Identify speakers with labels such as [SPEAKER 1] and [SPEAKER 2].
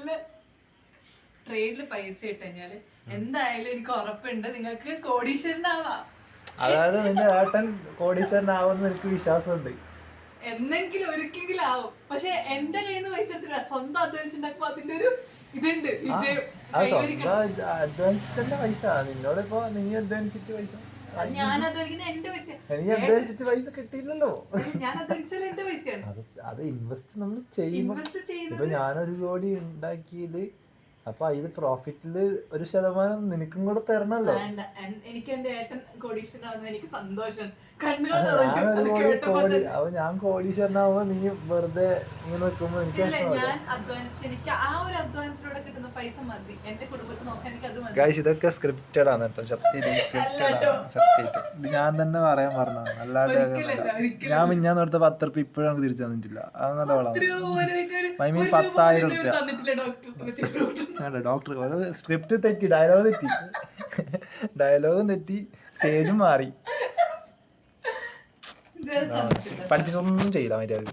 [SPEAKER 1] നല്ല ട്രേഡിൽ പൈസ ഇട്ട് കഴിഞ്ഞാൽ എന്തായാലും എനിക്ക് ഉറപ്പുണ്ട്. നിങ്ങൾക്ക് കോടീശ്വരനാവാം.
[SPEAKER 2] അതായത് നിന്റെ ഏട്ടൻ കോടീശ്വരനാവുമെന്ന് എനിക്ക് വിശ്വാസമുണ്ട്.
[SPEAKER 1] എന്നെങ്കിലും ഒരിക്കലെങ്കിലും ആവും. പക്ഷെ എന്റെ കയ്യിൽ നിന്ന് പൈസ എടുത്തില്ല. സ്വന്തം അധ്വാനിച്ചുണ്ടാക്കുമ്പോ അതിന്റെ ഒരു ഇതുണ്ട്. വിജയം
[SPEAKER 2] അധ്വാനിച്ചിട്ടല്ല പൈസ. നിന്നോടിപ്പോ നീ അധ്വാനിച്ചിട്ട് പൈസ? എനിക്ക് അധ്വാനിച്ചിട്ട് പൈസ കിട്ടിയില്ലല്ലോ. അത് അത് ഇൻവെസ്റ്റ് നമ്മൾ ചെയ്യുമ്പോ
[SPEAKER 1] ഇൻവെസ്റ്റ് ചെയ്യുന്നത്
[SPEAKER 2] ഇപ്പൊ ഞാനൊരു കോടി ഉണ്ടാക്കിയത്. അപ്പൊ അതിൽ പ്രോഫിറ്റിൽ ഒരു ശതമാനം നിനക്കും കൂടെ തരണല്ലോ.
[SPEAKER 1] എനിക്ക് എന്റെ ഏട്ടൻ കോടീശ്വരനാവുന്ന എനിക്ക് സന്തോഷം.
[SPEAKER 2] ഞാനൊരു കോടി കോടി അപ്പൊ ഞാൻ കോടീശ്വരനാവുമ്പോ നീ വെറുതെ ഇങ്ങനെ നിൽക്കുമ്പോ എനിക്ക്
[SPEAKER 1] ഞാൻ അധ്വാനിച്ച് എനിക്ക് ആ ഒരു അധ്വാനത്തിലൂടെ
[SPEAKER 2] ഗൈസ് ഇതൊക്കെ സ്ക്രിപ്റ്റഡ് ആണ് കേട്ടോ.
[SPEAKER 1] അല്ലാട്ടോ.
[SPEAKER 2] സത്യമായിട്ട് ഇത് ഞാൻ തന്നെ പറയാൻ പറഞ്ഞതാണ് അല്ലാണ്ട് ഞാൻ മിഞ്ഞാന്ന് നേരത്തെ പത്ത് റുപ്യ ഇപ്പോഴും നമുക്ക് തിരിച്ചു തന്നിട്ടില്ല.
[SPEAKER 1] അങ്ങനത്തെ രൂപ
[SPEAKER 2] പത്തായിരം
[SPEAKER 1] റുപ്യ ഡോക്ടർ
[SPEAKER 2] സ്ക്രിപ്റ്റ് തെറ്റി ഡയലോഗ് തെറ്റി. ഡയലോഗും തെറ്റി സ്റ്റേജും മാറി. പഠിപ്പിച്ചൊന്നും ചെയ്യില്ല മര്യാദ